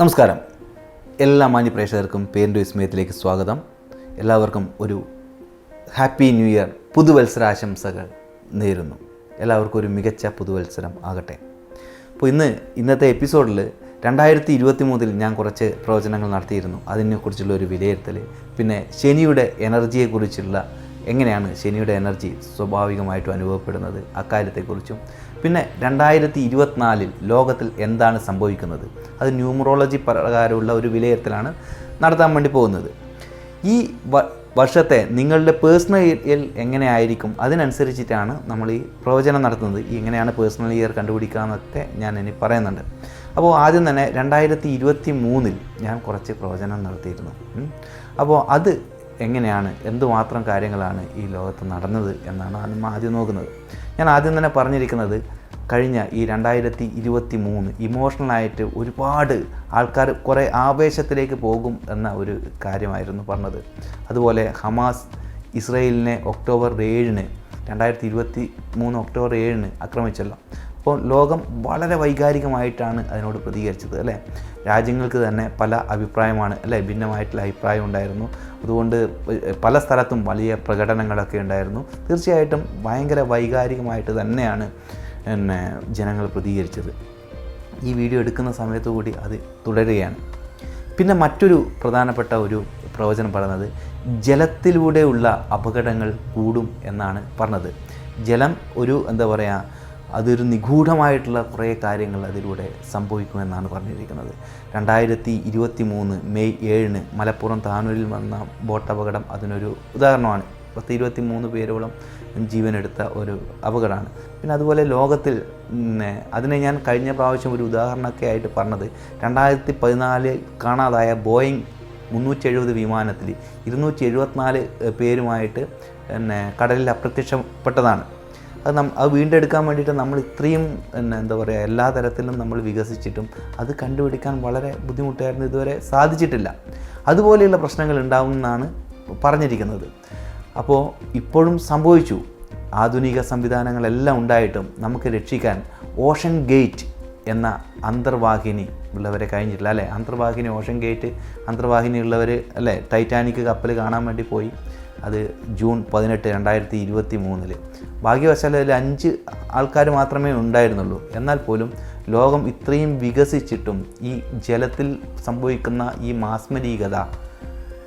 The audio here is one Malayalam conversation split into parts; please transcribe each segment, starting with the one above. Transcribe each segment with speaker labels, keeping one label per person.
Speaker 1: നമസ്കാരം. എല്ലാ മാന്യ പ്രേക്ഷകർക്കും പേരിന്റെ വിസ്മയത്തിലേക്ക് സ്വാഗതം. എല്ലാവർക്കും ഒരു ഹാപ്പി ന്യൂ ഇയർ പുതുവത്സരാശംസകൾ നേരുന്നു. എല്ലാവർക്കും ഒരു മികച്ച പുതുവത്സരം ആകട്ടെ. അപ്പോൾ ഇന്ന് ഇന്നത്തെ എപ്പിസോഡിൽ രണ്ടായിരത്തി ഇരുപത്തി മൂന്നിൽ ഞാൻ കുറച്ച് പ്രവചനങ്ങൾ നടത്തിയിരുന്നു. അതിനെക്കുറിച്ചുള്ള ഒരു വിലയിരുത്തൽ പിന്നെ ശനിയുടെ എനർജിയെക്കുറിച്ചുള്ള എങ്ങനെയാണ് ശനിയുടെ എനർജി സ്വാഭാവികമായിട്ടും അനുഭവപ്പെടുന്നത് അക്കാര്യത്തെക്കുറിച്ചും. പിന്നെ രണ്ടായിരത്തി ഇരുപത്തിനാലിൽ ലോകത്തിൽ എന്താണ് സംഭവിക്കുന്നത്? അത് ന്യൂമറോളജി പ്രകാരമുള്ള ഒരു വിലയിരുത്തലാണ് നടത്താൻ വേണ്ടി പോകുന്നത്. ഈ വർഷത്തെ നിങ്ങളുടെ പേഴ്സണൽ ഇയർ എങ്ങനെയായിരിക്കും അതിനനുസരിച്ചിട്ടാണ് നമ്മൾ ഈ പ്രവചനം നടത്തുന്നത്. എങ്ങനെയാണ് പേഴ്സണൽ ഇയർ കണ്ടുപിടിക്കുക എന്നൊക്കെ ഞാൻ ഇനി പറയുന്നുണ്ട്. അപ്പോൾ ആദ്യം തന്നെ രണ്ടായിരത്തി ഇരുപത്തി മൂന്നിൽ ഞാൻ കുറച്ച് പ്രവചനം നടത്തിയിരുന്നു. അപ്പോൾ അത് എങ്ങനെയാണ്? എന്തുമാത്രം കാര്യങ്ങളാണ് ഈ ലോകത്ത് നടന്നത് എന്നാണ് ആദ്യം ആദ്യം നോക്കുന്നത്. ഞാൻ ആദ്യം തന്നെ പറഞ്ഞിരിക്കുന്നത് കഴിഞ്ഞ ഈ രണ്ടായിരത്തി ഇരുപത്തി മൂന്ന് ഇമോഷണലായിട്ട് ഒരുപാട് ആൾക്കാർ കുറേ ആവേശത്തിലേക്ക് പോകും എന്ന ഒരു കാര്യമായിരുന്നു പറഞ്ഞത്. അതുപോലെ ഹമാസ് ഇസ്രയേലിനെ ഒക്ടോബർ ഏഴിന് രണ്ടായിരത്തി ഇരുപത്തി മൂന്ന് ഒക്ടോബർ ഏഴിന് ആക്രമിച്ചല്ലോ. അപ്പോൾ ലോകം വളരെ വൈകാരികമായിട്ടാണ് അതിനോട് പ്രതികരിച്ചത് അല്ലേ? രാജ്യങ്ങൾക്ക് തന്നെ പല അഭിപ്രായമാണ് അല്ലേ? ഭിന്നമായിട്ടുള്ള അഭിപ്രായം ഉണ്ടായിരുന്നു. അതുകൊണ്ട് പല സ്ഥലത്തും വലിയ പ്രകടനങ്ങളൊക്കെ ഉണ്ടായിരുന്നു. തീർച്ചയായിട്ടും ഭയങ്കര വൈകാരികമായിട്ട് തന്നെയാണ് പിന്നെ ജനങ്ങൾ പ്രതികരിച്ചത്. ഈ വീഡിയോ എടുക്കുന്ന സമയത്തു കൂടി അത് തുടരുകയാണ്. പിന്നെ മറ്റൊരു പ്രധാനപ്പെട്ട ഒരു പ്രവചനം പറയുന്നത് ജലത്തിലൂടെയുള്ള അപകടങ്ങൾ കൂടും എന്നാണ് പറഞ്ഞത്. ജലം ഒരു എന്താ പറയുക അതൊരു നിഗൂഢമായിട്ടുള്ള കുറേ കാര്യങ്ങൾ അതിലൂടെ സംഭവിക്കുമെന്നാണ് പറഞ്ഞിരിക്കുന്നത്. രണ്ടായിരത്തി ഇരുപത്തി മൂന്ന് മെയ് ഏഴിന് മലപ്പുറം താനൂരിൽ വന്ന ബോട്ട് അപകടം അതിനൊരു ഉദാഹരണമാണ്. പത്ത് ഇരുപത്തി മൂന്ന് പേരോളം ജീവനെടുത്ത ഒരു അപകടമാണ് പിന്നെ അതുപോലെ ലോകത്തിൽ അതിനെ ഞാൻ കഴിഞ്ഞ പ്രാവശ്യം ഒരു ഉദാഹരണമൊക്കെ ആയിട്ട് പറഞ്ഞത്. രണ്ടായിരത്തി പതിനാലിൽ കാണാതായ ബോയിങ് മുന്നൂറ്റി എഴുപത് വിമാനത്തിൽ ഇരുന്നൂറ്റി എഴുപത്തിനാല് പേരുമായിട്ട് പിന്നെ കടലിൽ അപ്രത്യക്ഷപ്പെട്ടതാണ്. അത് നം അത് വീണ്ടെടുക്കാൻ വേണ്ടിയിട്ട് നമ്മൾ ഇത്രയും എന്താ പറയുക എല്ലാ തരത്തിലും നമ്മൾ വികസിച്ചിട്ടും അത് കണ്ടുപിടിക്കാൻ വളരെ ബുദ്ധിമുട്ടായിരുന്നു ഇതുവരെ സാധിച്ചിട്ടില്ല. അതുപോലെയുള്ള പ്രശ്നങ്ങൾ ഉണ്ടാവുമെന്നാണ് പറഞ്ഞിരിക്കുന്നത്. അപ്പോൾ ഇപ്പോഴും സംഭവിച്ചു. ആധുനിക സംവിധാനങ്ങളെല്ലാം ഉണ്ടായിട്ടും നമുക്ക് രക്ഷിക്കാൻ ഓഷൻ ഗേറ്റ് എന്ന അന്തർവാഹിനി ഉള്ളവരെ കഴിഞ്ഞിട്ടില്ല അല്ലേ? അന്തർവാഹിനി ഓഷൻ ഗേറ്റ് അന്തർവാഹിനി ഉള്ളവർ അല്ലേ? ടൈറ്റാനിക് കപ്പൽ കാണാൻ വേണ്ടി പോയി. അത് ജൂൺ പതിനെട്ട് രണ്ടായിരത്തി ഇരുപത്തി മൂന്നിൽ ഭാഗ്യവശാൽ അതിൽ അഞ്ച് ആൾക്കാർ മാത്രമേ ഉണ്ടായിരുന്നുള്ളൂ. എന്നാൽ പോലും ലോകം ഇത്രയും വികസിച്ചിട്ടും ഈ ജലത്തിൽ സംഭവിക്കുന്ന ഈ മാസ്മരീകത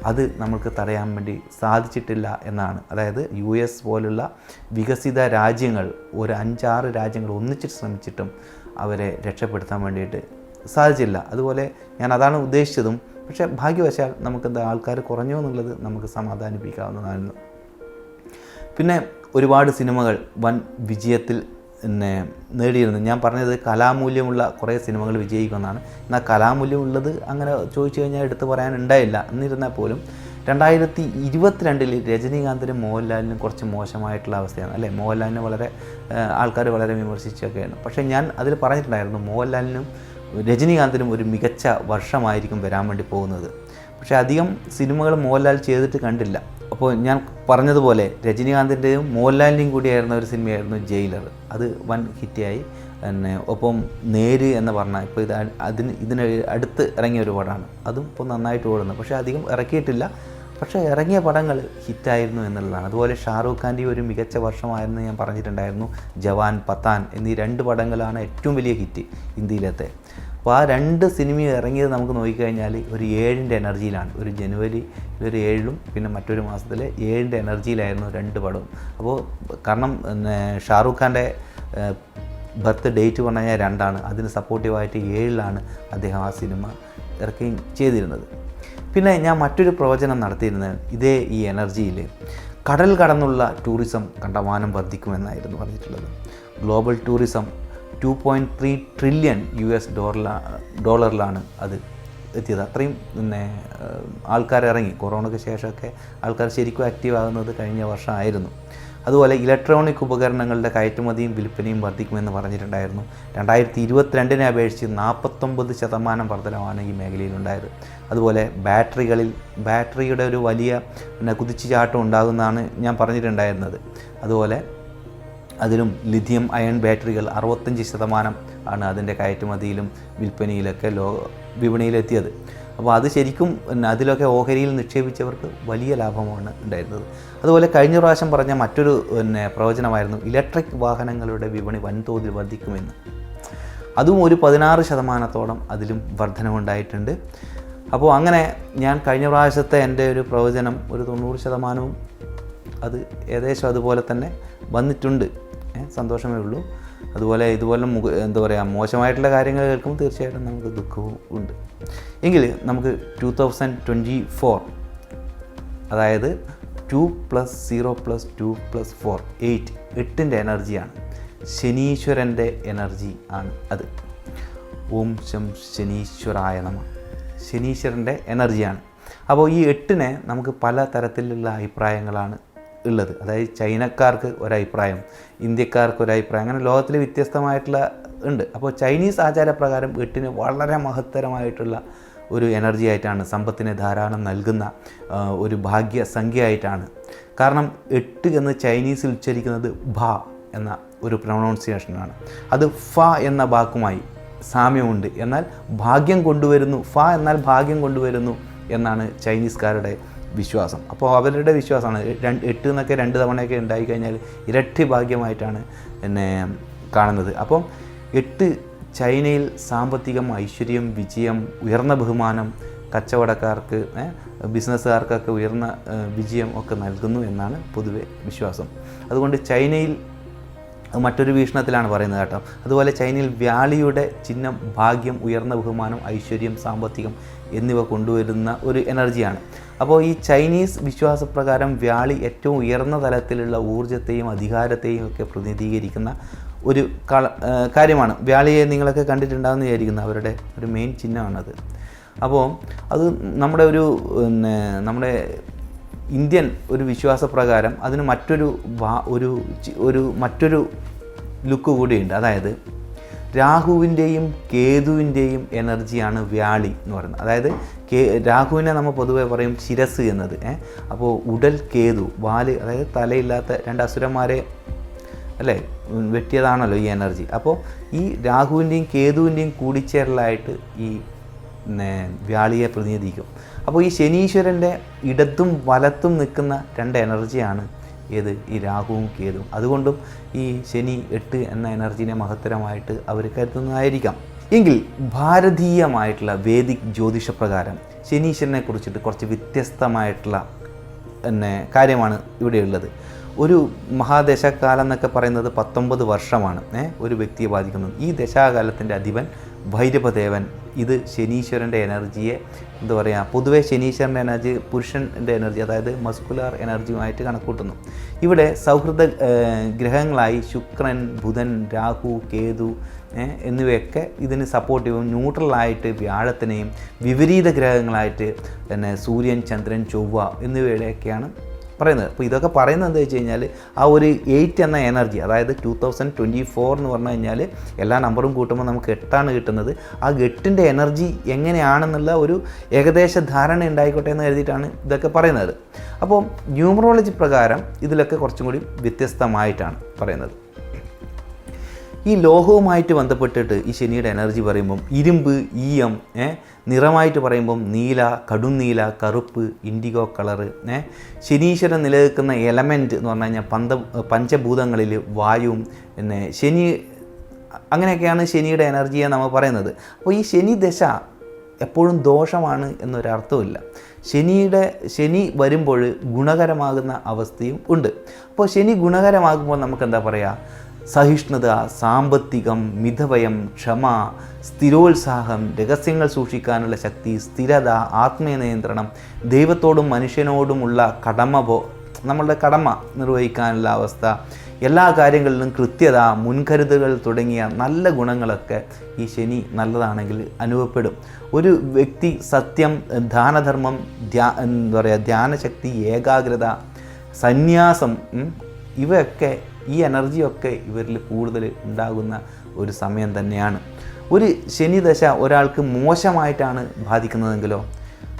Speaker 1: അത് നമുക്ക് തടയാൻ വേണ്ടി സാധിച്ചിട്ടില്ല എന്നാണ്. അതായത് യു എസ് പോലുള്ള വികസിത രാജ്യങ്ങൾ ഒരു അഞ്ചാറ് രാജ്യങ്ങൾ ഒന്നിച്ചിട്ട് ശ്രമിച്ചിട്ടും അവരെ രക്ഷപ്പെടുത്താൻ വേണ്ടിയിട്ട് സാധിച്ചില്ല. അതുപോലെ ഞാൻ അതാണ് ഉദ്ദേശിച്ചതും. പക്ഷേ ഭാഗ്യവശാൽ നമുക്കെന്താ ആൾക്കാർ കുറഞ്ഞു എന്നുള്ളത് നമുക്ക് സമാധാനിപ്പിക്കാവുന്നതായിരുന്നു. പിന്നെ ഒരുപാട് സിനിമകൾ വൻ വിജയത്തിൽ പിന്നെ നേടിയിരുന്നു. ഞാൻ പറഞ്ഞത് കലാമൂല്യമുള്ള കുറേ സിനിമകൾ വിജയിക്കുമെന്നാണ്. എന്നാൽ കലാമൂല്യമുള്ളത് അങ്ങനെ ചോദിച്ചു കഴിഞ്ഞാൽ എടുത്തു പറയാനുണ്ടായില്ല എന്നിരുന്നാൽ പോലും രണ്ടായിരത്തി ഇരുപത്തിരണ്ടിൽ രജനീകാന്തിനും മോഹൻലാലിനും കുറച്ച് മോശമായിട്ടുള്ള അവസ്ഥയാണ്. അല്ലേ? മോഹൻലാലിനെ വളരെ ആൾക്കാർ വളരെ വിമർശിച്ചൊക്കെയാണ്. പക്ഷേ ഞാൻ അതിൽ പറഞ്ഞിട്ടുണ്ടായിരുന്നു മോഹൻലാലിനും രജനീകാന്തിനും ഒരു മികച്ച വർഷമായിരിക്കും വരാൻ വേണ്ടി പോകുന്നത്. പക്ഷേ അധികം സിനിമകൾ മോഹൻലാൽ ചെയ്തിട്ട് കണ്ടില്ല. അപ്പോൾ ഞാൻ പറഞ്ഞതുപോലെ രജനീകാന്തിന്റെയും മോഹൻലാലിന്റെയും കൂടിയായിരുന്ന ഒരു സിനിമയായിരുന്നു ജയിലർ. അത് വൻ ഹിറ്റായി. പിന്നെ ഒപ്പം നേര് എന്ന് പറഞ്ഞാൽ ഇപ്പോൾ ഇത് അതിന് ഇതിന് അടുത്ത് ഇറങ്ങിയ ഒരു പടമാണ്. അതും ഇപ്പോൾ നന്നായിട്ട് ഓടുന്നു. പക്ഷേ അധികം ഇറക്കിയിട്ടില്ല. പക്ഷേ ഇറങ്ങിയ പടങ്ങൾ ഹിറ്റായിരുന്നു എന്നുള്ളതാണ്. അതുപോലെ ഷാറൂഖ് ഖാന്റെ ഒരു മികച്ച വർഷമായിരുന്നു ഞാൻ പറഞ്ഞിട്ടുണ്ടായിരുന്നു. ജവാൻ പത്താൻ എന്നീ രണ്ട് പടങ്ങളാണ് ഏറ്റവും വലിയ ഹിറ്റ് ഇന്ത്യയിലത്തെ. അപ്പോൾ ആ രണ്ട് സിനിമയും ഇറങ്ങിയത് നമുക്ക് നോക്കിക്കഴിഞ്ഞാൽ ഒരു ഏഴിന്റെ എനർജിയിലാണ്. ഒരു ജനുവരി ഒരു ഏഴിലും പിന്നെ മറ്റൊരു മാസത്തിലെ ഏഴിന്റെ എനർജിയിലായിരുന്നു രണ്ട് പടവും അപ്പോൾ കാരണം ഷാറൂഖ് ഖാന്റെ ബർത്ത് ഡേറ്റ് പറഞ്ഞു കഴിഞ്ഞാൽ രണ്ടാണ്. അതിന് സപ്പോർട്ടീവായിട്ട് ഏഴിലാണ് അദ്ദേഹം ആ സിനിമ ഇറക്കുകയും ചെയ്തിരുന്നത്. പിന്നെ ഞാൻ മറ്റൊരു പ്രവചനം നടത്തിയിരുന്നത് ഇതേ ഈ എനർജിയിൽ കടൽ കടന്നുള്ള ടൂറിസം കണ്ടമാനം വർദ്ധിക്കുമെന്നായിരുന്നു പറഞ്ഞിട്ടുള്ളത്. Global tourism two point three trillion U S ഡോളറിലാ ഡോളറിലാണ് അത് എത്തിയത്. അത്രയും പിന്നെ ആൾക്കാർ ഇറങ്ങി. കൊറോണയ്ക്ക് ശേഷമൊക്കെ ആൾക്കാർ ശരിക്കും ആക്റ്റീവ് ആകുന്നത് കഴിഞ്ഞ വർഷമായിരുന്നു. അതുപോലെ ഇലക്ട്രോണിക് ഉപകരണങ്ങളുടെ കയറ്റുമതിയും വിൽപ്പനയും വർദ്ധിക്കുമെന്ന് പറഞ്ഞിട്ടുണ്ടായിരുന്നു. രണ്ടായിരത്തി ഇരുപത്തിരണ്ടിനെ അപേക്ഷിച്ച് നാൽപ്പത്തൊമ്പത് ശതമാനം വർധനമാണ് ഈ മേഖലയിലുണ്ടായത്. അതുപോലെ ബാറ്ററികളിൽ ബാറ്ററിയുടെ ഒരു വലിയ പിന്നെ കുതിച്ചുചാട്ടം ഉണ്ടാകുന്നതാണ് ഞാൻ പറഞ്ഞിട്ടുണ്ടായിരുന്നത്. അതുപോലെ അതിലും ലിഥിയം അയൺ ബാറ്ററികൾ അറുപത്തഞ്ച് ശതമാനം ആണ് അതിന്റെ കയറ്റുമതിയിലും വിൽപ്പനയിലൊക്കെ ലോ വിപണിയിലെത്തിയത്. അപ്പോൾ അത് ശരിക്കും അതിലൊക്കെ ഓഹരിയിൽ നിക്ഷേപിച്ചവർക്ക് വലിയ ലാഭമാണ് ഉണ്ടായിരുന്നത്. അതുപോലെ കഴിഞ്ഞ പ്രാവശ്യം പറഞ്ഞ മറ്റൊരു പിന്നെ പ്രവചനമായിരുന്നു ഇലക്ട്രിക് വാഹനങ്ങളുടെ വിപണി വൻതോതിൽ വർദ്ധിക്കുമെന്ന് അതും ഒരു പതിനാറ് ശതമാനത്തോളം അതിലും വർധനമുണ്ടായിട്ടുണ്ട് അപ്പോൾ അങ്ങനെ ഞാൻ കഴിഞ്ഞ പ്രാവശ്യത്തെ എന്റെ ഒരു പ്രവചനം ഒരു തൊണ്ണൂറ് ശതമാനവും അത് ഏകദേശം അതുപോലെ തന്നെ വന്നിട്ടുണ്ട്. സന്തോഷമേ ഉള്ളൂ. അതുപോലെ ഇതുപോലെ മുഖ എന്താ പറയുക മോശമായിട്ടുള്ള കാര്യങ്ങൾ കേൾക്കുമ്പോൾ തീർച്ചയായിട്ടും നമുക്ക് ദുഃഖവും ഉണ്ട്. എങ്കിൽ നമുക്ക് ടു തൗസൻഡ് ട്വന്റി ഫോർ അതായത് two plus zero plus two plus four eight എട്ടിന്റെ എനർജിയാണ് ശനീശ്വരന്റെ എനർജി ആണ് അത്. ഓം ശം ശനീശ്വരായ നമ. ശനീശ്വരന്റെ എനർജിയാണ് അപ്പോൾ ഈ എട്ടിനെ നമുക്ക് പല തരത്തിലുള്ള അഭിപ്രായങ്ങളാണ് ഉള്ളത്. അതായത് ചൈനക്കാർക്ക് ഒരഭിപ്രായം ഇന്ത്യക്കാർക്ക് ഒരഭിപ്രായം അങ്ങനെ ലോകത്തിൽ വ്യത്യസ്തമായിട്ടുള്ള ഉണ്ട്. അപ്പോൾ ചൈനീസ് ആചാരപ്രകാരം വീട്ടിന് വളരെ മഹത്തരമായിട്ടുള്ള ഒരു എനർജി ആയിട്ടാണ് സമ്പത്തിനെ ധാരാളം നൽകുന്ന ഒരു ഭാഗ്യ സംഖ്യയായിട്ടാണ്. കാരണം എട്ട് എന്ന് ചൈനീസിൽ ഉച്ചരിക്കുന്നത് ഭ എന്ന ഒരു പ്രൊണൗൺസിയേഷനാണ്. അത് ഫ എന്ന വാക്കുമായി സാമ്യമുണ്ട്. എന്നാൽ ഭാഗ്യം കൊണ്ടുവരുന്നു ഫ എന്നാൽ ഭാഗ്യം കൊണ്ടുവരുന്നു എന്നാണ് ചൈനീസുകാരുടെ വിശ്വാസം. അപ്പോൾ അവരുടെ വിശ്വാസമാണ്. രണ്ട് എട്ട് എന്നൊക്കെ രണ്ട് തവണയൊക്കെ ഉണ്ടായി കഴിഞ്ഞാൽ ഇരട്ടി ഭാഗ്യമായിട്ടാണ് എന്നെ കാണുന്നത്. അപ്പം എട്ട് ചൈനയിൽ സാമ്പത്തികം ഐശ്വര്യം വിജയം ഉയർന്ന ബഹുമാനം കച്ചവടക്കാർക്ക് ബിസിനസ്സുകാർക്കൊക്കെ ഉയർന്ന വിജയം ഒക്കെ നൽകുന്നു എന്നാണ് പൊതുവെ വിശ്വാസം. അതുകൊണ്ട് ചൈനയിൽ മറ്റൊരു വീക്ഷണത്തിലാണ് പറയുന്നത് കേട്ടോ. അതുപോലെ ചൈനയിൽ വ്യാളിയുടെ ചിഹ്നം ഭാഗ്യം ഉയർന്ന ബഹുമാനം ഐശ്വര്യം സാമ്പത്തികം എന്നിവ കൊണ്ടുവരുന്ന ഒരു എനർജിയാണ്. അപ്പോൾ ഈ ചൈനീസ് വിശ്വാസപ്രകാരം വ്യാളി ഏറ്റവും ഉയർന്ന തലത്തിലുള്ള ഊർജത്തെയും അധികാരത്തെയും ഒക്കെ പ്രതിനിധീകരിക്കുന്ന ഒരു കള കാര്യമാണ്. വ്യാളിയെ നിങ്ങളൊക്കെ കണ്ടിട്ടുണ്ടാകുന്ന വിചാരിക്കുന്നു. അവരുടെ ഒരു മെയിൻ ചിഹ്നമാണത്. അപ്പോൾ അത് നമ്മുടെ ഒരു പിന്നെ നമ്മുടെ ഇന്ത്യൻ ഒരു വിശ്വാസപ്രകാരം അതിന് മറ്റൊരു ഒരു ഒരു മറ്റൊരു ലുക്ക് കൂടിയുണ്ട്. അതായത് രാഹുവിന്റെയും കേതുവിന്റെയും എനർജിയാണ് വ്യാളി എന്ന് പറയുന്നത്. അതായത് കേ രാഹുവിനെ നമ്മൾ പൊതുവെ പറയും ശിരസ് എന്നത്. അപ്പോൾ ഉടൽ കേതു വാൽ അതായത് തലയില്ലാത്ത രണ്ട് അസുരന്മാരെ അല്ലേ വെട്ടിയതാണല്ലോ ഈ എനർജി. അപ്പോൾ ഈ രാഹുവിന്റെയും കേതുവിന്റെയും കൂടിച്ചേരലായിട്ട് ഈ വ്യാളിയെ പ്രതിനിധിക്കും അപ്പോൾ ഈ ശനീശ്വരന്റെ ഇടത്തും വലത്തും നിൽക്കുന്ന രണ്ട് എനർജിയാണ് ഏത്? ഈ രാഹുവും കേതുവും. അതുകൊണ്ടും ഈ ശനി എട്ട് എന്ന എനർജിനെ മഹത്തരമായിട്ട് അവർ കരുതുന്നതായിരിക്കാം. എങ്കിൽ ഭാരതീയമായിട്ടുള്ള വേദിക് ജ്യോതിഷപ്രകാരം ശനീശ്വരനെ കുറിച്ചിട്ട് കുറച്ച് വ്യത്യസ്തമായിട്ടുള്ള പിന്നെ കാര്യമാണ് ഇവിടെയുള്ളത് ഒരു മഹാദശകാലം എന്നൊക്കെ പറയുന്നത് പത്തൊമ്പത് വർഷമാണ് ഒരു വ്യക്തിയെ ബാധിക്കുന്നത് ഈ ദശാകാലത്തിന്റെ അധിപൻ ഭൈരവദേവൻ ഇത് ശനീശ്വരന്റെ എനർജിയെ എന്താ പറയുക പൊതുവേ ശനീശ്വരന്റെ എനർജി പുരുഷന്റെ എനർജി അതായത് മസ്കുലാർ എനർജിയുമായിട്ട് കണക്കൂട്ടുന്നു. ഇവിടെ സൗഹൃദ ഗ്രഹങ്ങളായി ശുക്രൻ ബുധൻ രാഹു കേതു എന്നിവയൊക്കെ ഇതിന് സപ്പോർട്ടീവും ന്യൂട്രലായിട്ട് വ്യാഴത്തിനെയും വിപരീത ഗ്രഹങ്ങളായിട്ട് പിന്നെ സൂര്യൻ ചന്ദ്രൻ ചൊവ്വ എന്നിവയുടെയൊക്കെയാണ് പറയുന്നത്. അപ്പോൾ ഇതൊക്കെ പറയുന്നത് എന്താ വെച്ച് കഴിഞ്ഞാൽ ആ ഒരു എയ്റ്റ് എന്ന എനർജി അതായത് ടു തൗസൻഡ് ട്വന്റി ഫോർ എന്ന് പറഞ്ഞു കഴിഞ്ഞാൽ എല്ലാ നമ്പറും കൂട്ടുമ്പോൾ നമുക്ക് എട്ടാണ് കിട്ടുന്നത്. ആ എട്ടിന്റെ എനർജി എങ്ങനെയാണെന്നുള്ള ഒരു ഏകദേശ ധാരണ ഉണ്ടായിക്കോട്ടെ എന്ന് കരുതിയിട്ടാണ് ഇതൊക്കെ പറയുന്നത്. അപ്പോൾ ന്യൂമറോളജി പ്രകാരം ഇതിലൊക്കെ കുറച്ചും കൂടി വ്യത്യസ്തമായിട്ടാണ് പറയുന്നത്. ഈ ലോഹവുമായിട്ട് ബന്ധപ്പെട്ടിട്ട് ഈ ശനിയുടെ എനർജി പറയുമ്പം ഇരുമ്പ് ഈയം നിറമായിട്ട് പറയുമ്പം നീല കടും നീല കറുപ്പ് ഇൻഡിഗോ കളറ് ഏ? ശനീശ്വരൻ നിലനിൽക്കുന്ന എലമെന്റ് എന്ന് പറഞ്ഞു കഴിഞ്ഞാൽ പന്ത പഞ്ചഭൂതങ്ങളിൽ വായുവും പിന്നെ ശനി അങ്ങനെയൊക്കെയാണ് ശനിയുടെ എനർജിയെ നമ്മൾ പറയുന്നത്. അപ്പോൾ ഈ ശനി ദശ എപ്പോഴും ദോഷമാണ് എന്നൊരർത്ഥമില്ല ശനിയുടെ ശനി വരുമ്പോൾ ഗുണകരമാകുന്ന അവസ്ഥയും ഉണ്ട്. അപ്പോൾ ശനി ഗുണകരമാകുമ്പോൾ നമുക്ക് എന്താ പറയുക സഹിഷ്ണുത സാമ്പത്തികം മിതവയം ക്ഷമ സ്ഥിരോത്സാഹം രഹസ്യങ്ങൾ സൂക്ഷിക്കാനുള്ള ശക്തി സ്ഥിരത ആത്മനിയന്ത്രണം ദൈവത്തോടും മനുഷ്യനോടുമുള്ള കടമ പോ നമ്മളുടെ കടമ നിർവഹിക്കാനുള്ള അവസ്ഥ എല്ലാ കാര്യങ്ങളിലും കൃത്യത മുൻകരുതലുകൾ തുടങ്ങിയ നല്ല ഗുണങ്ങളൊക്കെ ഈ ശനി നല്ലതാണെങ്കിൽ അനുഭവപ്പെടും. ഒരു വ്യക്തി സത്യം ദാനധർമ്മം ധ്യാ എന്താ പറയുക ധ്യാനശക്തി ഏകാഗ്രത സന്യാസം ഇവയൊക്കെ ഈ എനർജിയൊക്കെ ഇവരിൽ കൂടുതൽ ഉണ്ടാകുന്ന ഒരു സമയം തന്നെയാണ്. ഒരു ശനി ദശ ഒരാൾക്ക് മോശമായിട്ടാണ് ബാധിക്കുന്നതെങ്കിലോ?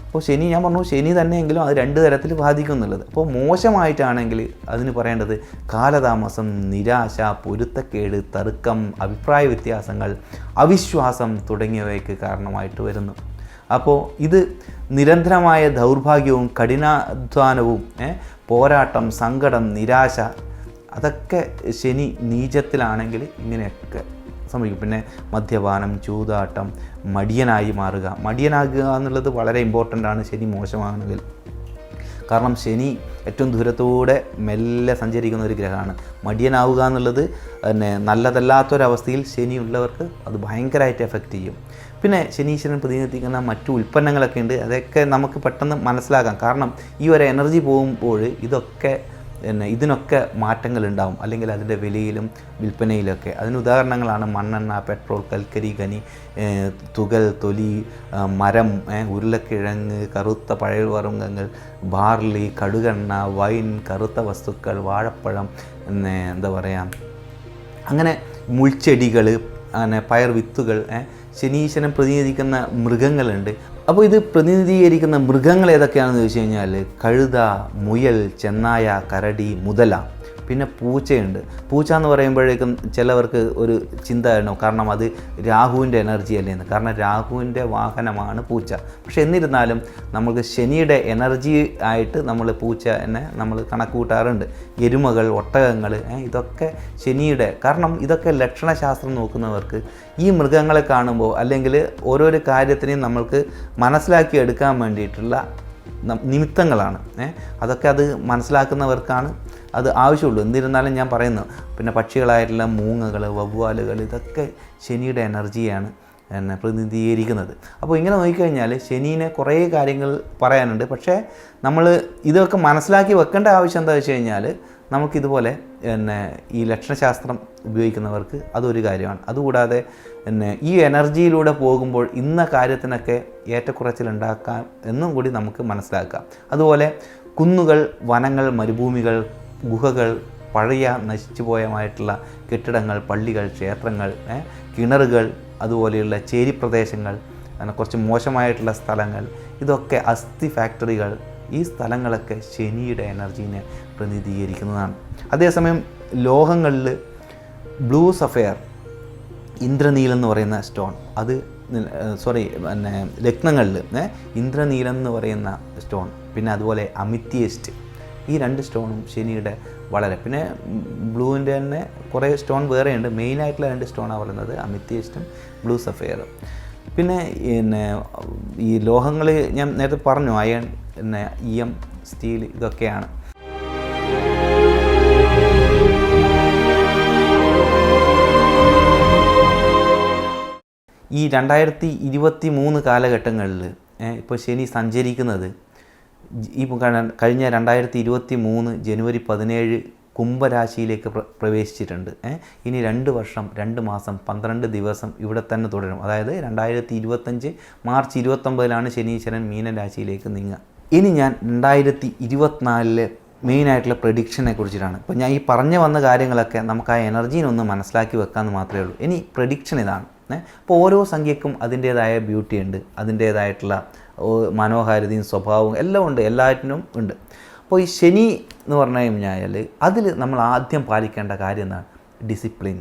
Speaker 1: അപ്പോൾ ശനി ഞാൻ പറഞ്ഞു ശനി തന്നെയെങ്കിലും അത് രണ്ട് തരത്തിൽ ബാധിക്കും എന്നുള്ളത് അപ്പോൾ മോശമായിട്ടാണെങ്കിൽ അതിന് പറയേണ്ടത് കാലതാമസം നിരാശ പൊരുത്തക്കേട് തർക്കം അഭിപ്രായ വ്യത്യാസങ്ങൾ അവിശ്വാസം തുടങ്ങിയവയ്ക്ക് കാരണമായിട്ട് വരുന്നു. അപ്പോൾ ഇത് നിരന്തരമായ ദൗർഭാഗ്യവും കഠിനാധ്വാനവും പോരാട്ടം സങ്കടം നിരാശ അതൊക്കെ ശനി നീചത്തിലാണെങ്കിൽ ഇങ്ങനെയൊക്കെ സംഭവിക്കും. പിന്നെ മദ്യപാനം ചൂതാട്ടം മടിയനായി മാറുക. മടിയനാകുക എന്നുള്ളത് വളരെ ഇമ്പോർട്ടന്റ് ആണ്. ശനി മോശമാകുന്നതിൽ കാരണം ശനി ഏറ്റവും ദൂരത്തൂടെ മെല്ലെ സഞ്ചരിക്കുന്ന ഒരു ഗ്രഹമാണ്. മടിയനാവുക എന്നുള്ളത് പിന്നെ നല്ലതല്ലാത്തൊരവസ്ഥയിൽ ശനി ഉള്ളവർക്ക് അത് ഭയങ്കരമായിട്ട് എഫക്റ്റ് ചെയ്യും. പിന്നെ ശനീശ്വരൻ പ്രതിനിധിക്കുന്ന മറ്റു ഉൽപ്പന്നങ്ങളൊക്കെ ഉണ്ട്. അതൊക്കെ നമുക്ക് പെട്ടെന്ന് മനസ്സിലാക്കാം. കാരണം ഈ ഒരു എനർജി പോകുമ്പോൾ ഇതൊക്കെ പിന്നെ ഇതിനൊക്കെ മാറ്റങ്ങൾ ഉണ്ടാവും അല്ലെങ്കിൽ അതിന്റെ വിലയിലും വിൽപ്പനയിലൊക്കെ. അതിന് ഉദാഹരണങ്ങളാണ് മണ്ണെണ്ണ പെട്രോൾ കൽക്കരി ഖനി തുകൽ തൊലി മരം ഉരുളക്കിഴങ്ങ് കറുത്ത പഴവർഗങ്ങൾ ബാർലി കടുകെണ്ണ വൈൻ കറുത്ത വസ്തുക്കൾ വാഴപ്പഴം എന്താ പറയുക അങ്ങനെ മുൾച്ചെടികൾ അങ്ങനെ പയർ വിത്തുകൾ ശനീശ്വരൻ പ്രതിനിധീകരിക്കുന്ന മൃഗങ്ങളുണ്ട്. അപ്പോൾ ഇത് പ്രതിനിധീകരിക്കുന്ന മൃഗങ്ങൾ ഏതൊക്കെയാണെന്ന് ചോദിച്ചു കഴിഞ്ഞാൽ കഴുത മുയൽ ചെന്നായ കരടി മുതല. പിന്നെ പൂച്ചയുണ്ട്. പൂച്ച എന്ന് പറയുമ്പോഴേക്കും ചിലവർക്ക് ഒരു ചിന്ത ഉണ്ടാവും. കാരണം അത് രാഹുവിന്റെ എനർജി അല്ലേ എന്ന്. കാരണം രാഹുവിന്റെ വാഹനമാണ് പൂച്ച. പക്ഷെ എന്നിരുന്നാലും നമുക്ക് ശനിയുടെ എനർജി ആയിട്ട് നമ്മൾ പൂച്ച എന്നെ നമ്മൾ കണക്ക് കൂട്ടാറുണ്ട് എരുമകൾ ഒട്ടകങ്ങൾ ഇതൊക്കെ ശനിയുടെ. കാരണം ഇതൊക്കെ ലക്ഷണശാസ്ത്രം നോക്കുന്നവർക്ക് ഈ മൃഗങ്ങളെ കാണുമ്പോൾ അല്ലെങ്കിൽ ഓരോരോ കാര്യത്തിനെയും നമ്മൾക്ക് മനസ്സിലാക്കി എടുക്കാൻ വേണ്ടിയിട്ടുള്ള നിമിത്തങ്ങളാണ്. അതൊക്കെ അത് മനസ്സിലാക്കുന്നവർക്കാണ് അത് ആവശ്യമുള്ളൂ. എന്നിരുന്നാലും ഞാൻ പറയുന്നു പിന്നെ പക്ഷികളായിട്ടുള്ള മൂങ്ങകൾ വവ്വാലുകൾ ഇതൊക്കെ ശനിയുടെ എനർജിയാണ് എന്നെ പ്രതിനിധീകരിക്കുന്നത്. അപ്പോൾ ഇങ്ങനെ നോക്കിക്കഴിഞ്ഞാൽ ശനീനെ കുറേ കാര്യങ്ങൾ പറയാനുണ്ട്. പക്ഷേ നമ്മൾ ഇതൊക്കെ മനസ്സിലാക്കി വെക്കേണ്ട ആവശ്യം എന്താ വെച്ച് കഴിഞ്ഞാൽ നമുക്കിതുപോലെ പിന്നെ ഈ ലക്ഷണശാസ്ത്രം ഉപയോഗിക്കുന്നവർക്ക് അതൊരു കാര്യമാണ്. അതുകൂടാതെ പിന്നെ ഈ എനർജിയിലൂടെ പോകുമ്പോൾ ഇന്ന കാര്യത്തിനൊക്കെ ഏറ്റക്കുറച്ചിലുണ്ടാക്കാം എന്നും കൂടി നമുക്ക് മനസ്സിലാക്കാം. അതുപോലെ കുന്നുകൾ വനങ്ങൾ മരുഭൂമികൾ ഗുഹകൾ പഴയ നശിച്ചുപോയമായിട്ടുള്ള കെട്ടിടങ്ങൾ പള്ളികൾ ക്ഷേത്രങ്ങൾ കിണറുകൾ അതുപോലെയുള്ള ചേരി പ്രദേശങ്ങൾ അങ്ങനെ കുറച്ച് മോശമായിട്ടുള്ള സ്ഥലങ്ങൾ ഇതൊക്കെ അസ്ഥി ഫാക്ടറികൾ ഈ സ്ഥലങ്ങളൊക്കെ ശനിയുടെ എനർജീനെ പ്രതിനിധീകരിക്കുന്നതാണ്. അതേസമയം ലോഹങ്ങളിൽ ബ്ലൂ സഫയർ ഇന്ദ്രനീലം എന്ന് പറയുന്ന സ്റ്റോൺ അത് സോറി പിന്നെ രത്നങ്ങളിൽ ഇന്ദ്രനീലെന്ന് പറയുന്ന സ്റ്റോൺ പിന്നെ അതുപോലെ അമിത്തിയസ്റ്റ് ഈ രണ്ട് സ്റ്റോണും ശനിയുടെ വളരെ. പിന്നെ ബ്ലൂവിന്റെ തന്നെ കുറേ സ്റ്റോൺ വേറെയുണ്ട്. മെയിനായിട്ടുള്ള രണ്ട് സ്റ്റോണാണ് പറയുന്നത് അമിത്തിയസ്റ്റും ബ്ലൂ സഫയറും. പിന്നെ പിന്നെ ഈ ലോഹങ്ങൾ ഞാൻ നേരത്തെ പറഞ്ഞു അയൺ പിന്നെ ഇയം സ്റ്റീൽ ഇതൊക്കെയാണ്. ഈ രണ്ടായിരത്തി ഇരുപത്തി മൂന്ന് കാലഘട്ടങ്ങളിൽ ഇപ്പോൾ ശനി സഞ്ചരിക്കുന്നത് ഈ കഴ- കഴിഞ്ഞ രണ്ടായിരത്തി ഇരുപത്തി മൂന്ന് ജനുവരി പതിനേഴ് കുംഭരാശിയിലേക്ക് പ്ര പ്രവേശിച്ചിട്ടുണ്ട്. ഇനി രണ്ട് വർഷം രണ്ട് മാസം പന്ത്രണ്ട് ദിവസം ഇവിടെ തന്നെ തുടരും. അതായത് രണ്ടായിരത്തി ഇരുപത്തഞ്ച് മാർച്ച് ഇരുപത്തൊമ്പതിലാണ് ശനീശ്വരൻ മീനരാശിയിലേക്ക് നീങ്ങുക. ഇനി ഞാൻ രണ്ടായിരത്തി ഇരുപത്തിനാലിലെ മെയിനായിട്ടുള്ള പ്രഡിക്ഷനെ കുറിച്ചിട്ടാണ്. ഇപ്പോൾ ഞാൻ ഈ പറഞ്ഞു വന്ന കാര്യങ്ങളൊക്കെ നമുക്ക് ആ എനർജീനൊന്ന് മനസ്സിലാക്കി വെക്കാമെന്ന് മാത്രമേ ഉള്ളൂ. ഇനി പ്രഡിക്ഷൻ ഇതാണ്. അപ്പോൾ ഓരോ സംഖ്യക്കും അതിന്റേതായ ബ്യൂട്ടി ഉണ്ട്. അതിന്റേതായിട്ടുള്ള മനോഹാരിതയും സ്വഭാവവും എല്ലാം ഉണ്ട്. എല്ലാറ്റിനും ഉണ്ട്. അപ്പോൾ ഈ ശനി എന്ന് പറഞ്ഞു കഴിഞ്ഞാൽ അതിൽ നമ്മൾ ആദ്യം പാലിക്കേണ്ട കാര്യം എന്താണ്? ഡിസിപ്ലിൻ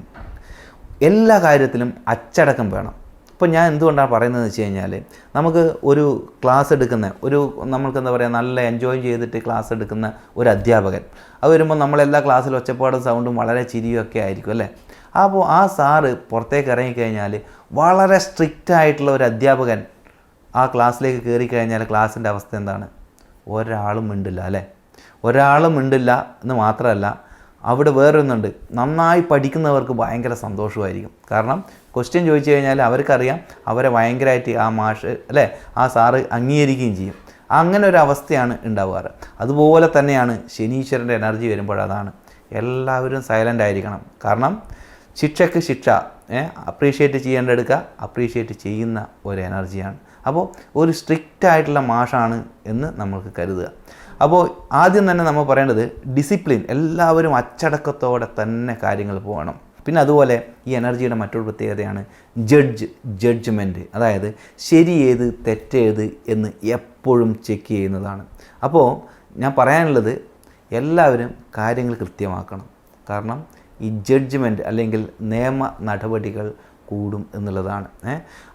Speaker 1: എല്ലാ കാര്യത്തിലും അച്ചടക്കം വേണം. ഇപ്പോൾ ഞാൻ എന്തുകൊണ്ടാണ് പറയുന്നത് വെച്ച് കഴിഞ്ഞാൽ നമുക്ക് ഒരു ക്ലാസ് എടുക്കുന്ന ഒരു നമ്മൾക്ക് എന്താ പറയുക നല്ല എൻജോയ് ചെയ്തിട്ട് ക്ലാസ് എടുക്കുന്ന ഒരു അധ്യാപകൻ. അത് വരുമ്പോൾ നമ്മളെല്ലാ ക്ലാസ്സിലും ഒച്ചപ്പാടും സൗണ്ടും വളരെ ചിരിയും ഒക്കെ ആയിരിക്കും അല്ലേ? അപ്പോൾ ആ സാറ് പുറത്തേക്ക് ഇറങ്ങിക്കഴിഞ്ഞാൽ വളരെ സ്ട്രിക്റ്റ് ആയിട്ടുള്ള ഒരു അധ്യാപകൻ ആ ക്ലാസ്സിലേക്ക് കയറി കഴിഞ്ഞാൽ ക്ലാസ്സിന്റെ അവസ്ഥ എന്താണ്? ഒരാളും മിണ്ടില്ല അല്ലേ? ഒരാളും മിണ്ടില്ല എന്ന് മാത്രമല്ല അവിടെ വേറൊന്നുണ്ട് നന്നായി പഠിക്കുന്നവർക്ക് ഭയങ്കര സന്തോഷമായിരിക്കും. കാരണം ക്വസ്റ്റ്യൻ ചോദിച്ചു കഴിഞ്ഞാൽ അവർക്കറിയാം അവരെ ഭയങ്കരമായിട്ട് ആ മാഷ് അല്ലേ? ആ സാറ് അംഗീകരിക്കുകയും ചെയ്യും. അങ്ങനെ ഒരു അവസ്ഥയാണ് ഉണ്ടാവാറ്. അതുപോലെ തന്നെയാണ് ശനീശ്വരന്റെ എനർജി വരുമ്പോൾ അതാണ്. എല്ലാവരും സൈലന്റ് ആയിരിക്കണം. കാരണം ശിക്ഷയ്ക്ക് ശിക്ഷ അപ്രീഷിയേറ്റ് ചെയ്യേണ്ടെടുക്കുക അപ്രീഷിയേറ്റ് ചെയ്യുന്ന ഒരു എനർജിയാണ് അപ്പോൾ ഒരു സ്ട്രിക്റ്റ് ആയിട്ടുള്ള മാഷാണ് എന്ന് നമ്മൾക്ക് കരുതുക. അപ്പോൾ ആദ്യം തന്നെ നമ്മൾ പറയേണ്ടത് ഡിസിപ്ലിൻ എല്ലാവരും അച്ചടക്കത്തോടെ തന്നെ കാര്യങ്ങൾ പോകണം. പിന്നെ അതുപോലെ ഈ എനർജിയുടെ മറ്റൊരു പ്രത്യേകതയാണ് ജഡ്ജ് ജഡ്ജ്മെന്റ് അതായത് ശരി ഏത് തെറ്റേത് എന്ന് എപ്പോഴും ചെക്ക് ചെയ്യുന്നതാണ്. അപ്പോൾ ഞാൻ പറയാനുള്ളത് എല്ലാവരും കാര്യങ്ങൾ കൃത്യമാക്കണം. കാരണം ഈ ജഡ്ജ്മെന്റ് അല്ലെങ്കിൽ നിയമ നടപടികൾ കൂടും എന്നുള്ളതാണ്.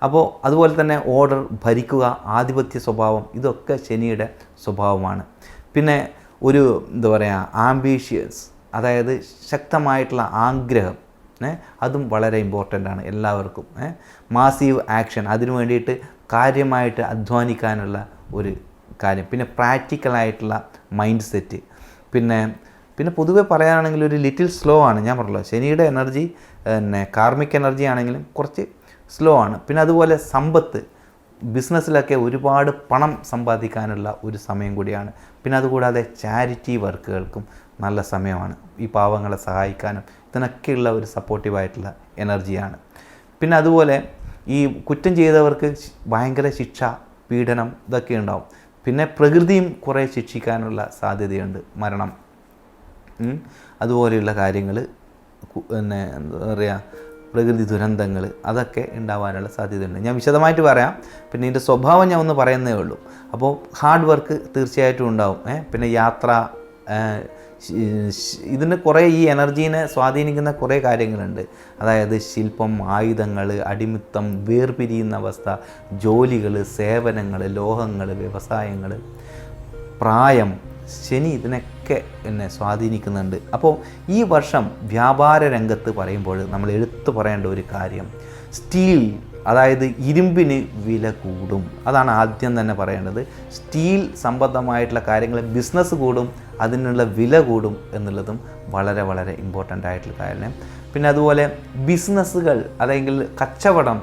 Speaker 1: അപ്പോൾ അതുപോലെ തന്നെ ഓർഡർ ഭരിക്കുക ആധിപത്യ സ്വഭാവം ഇതൊക്കെ ശനിയുടെ സ്വഭാവമാണ്. പിന്നെ ഒരു എന്താ പറയുക ആംബീഷ്യസ് അതായത് ശക്തമായിട്ടുള്ള ആഗ്രഹം. അതും വളരെ ഇമ്പോർട്ടന്റ് ആണ് എല്ലാവർക്കും. മാസീവ് ആക്ഷൻ അതിനു വേണ്ടിയിട്ട് കാര്യമായിട്ട് അധ്വാനിക്കാനുള്ള ഒരു കാര്യം. പിന്നെ പ്രാക്ടിക്കലായിട്ടുള്ള മൈൻഡ് സെറ്റ് പിന്നെ പിന്നെ പൊതുവെ പറയുകയാണെങ്കിൽ ഒരു ലിറ്റിൽ സ്ലോ ആണ്. ഞാൻ പറഞ്ഞല്ലോ ശനിയുടെ എനർജി പിന്നെ കാർമിക് എനർജി ആണെങ്കിലും കുറച്ച് സ്ലോ ആണ്. പിന്നെ അതുപോലെ സമ്പത്ത് ബിസിനസ്സിലൊക്കെ ഒരുപാട് പണം സമ്പാദിക്കാനുള്ള ഒരു സമയം കൂടിയാണ്. പിന്നെ അതുകൂടാതെ ചാരിറ്റി വർക്കുകൾക്കും നല്ല സമയമാണ്. ഈ പാവങ്ങളെ സഹായിക്കാനും ഇതിനൊക്കെയുള്ള ഒരു സപ്പോർട്ടീവായിട്ടുള്ള എനർജിയാണ് പിന്നെ അതുപോലെ ഈ കുറ്റം ചെയ്തവർക്ക് ഭയങ്കര ശിക്ഷ പീഡനം ഇതൊക്കെ ഉണ്ടാവും. പിന്നെ പ്രകൃതിയും കുറേ ശിക്ഷിക്കാനുള്ള സാധ്യതയുണ്ട്. മരണം. അതുപോലെയുള്ള കാര്യങ്ങൾ പിന്നെ എന്താ പറയുക പ്രകൃതി ദുരന്തങ്ങൾ അതൊക്കെ ഉണ്ടാവാനുള്ള സാധ്യതയുണ്ട്. ഞാൻ വിശദമായിട്ട് പറയാം. പിന്നെ ഇതിന്റെ സ്വഭാവം ഞാൻ ഒന്ന് പറയുന്നേ ഉള്ളൂ. അപ്പോൾ ഹാർഡ് വർക്ക് തീർച്ചയായിട്ടും ഉണ്ടാവും. പിന്നെ യാത്ര ഇതിന് കുറേ ഈ എനർജീനെ സ്വാധീനിക്കുന്ന കുറേ കാര്യങ്ങളുണ്ട്. അതായത് ശില്പം ആയുധങ്ങൾ അടിമിത്തം വേർപിരിയുന്ന അവസ്ഥ ജോലികൾ സേവനങ്ങൾ ലോഹങ്ങൾ വ്യവസായങ്ങൾ പ്രായം ശനി ഇതിനൊക്കെ എന്നെ സ്വാധീനിക്കുന്നുണ്ട്. അപ്പോൾ ഈ വർഷം വ്യാപാര രംഗത്ത് പറയുമ്പോൾ നമ്മൾ എടുത്തു പറയേണ്ട ഒരു കാര്യം സ്റ്റീൽ അതായത് ഇരുമ്പിന് വില കൂടും. അതാണ് ആദ്യം തന്നെ പറയേണ്ടത്. സ്റ്റീൽ സംബന്ധമായിട്ടുള്ള കാര്യങ്ങൾ ബിസിനസ് കൂടും അതിനുള്ള വില കൂടും എന്നുള്ളതും വളരെ വളരെ ഇമ്പോർട്ടന്റ് ആയിട്ടുള്ള കാര്യം. പിന്നെ അതുപോലെ ബിസിനസ്സുകൾ അല്ലെങ്കിൽ കച്ചവടം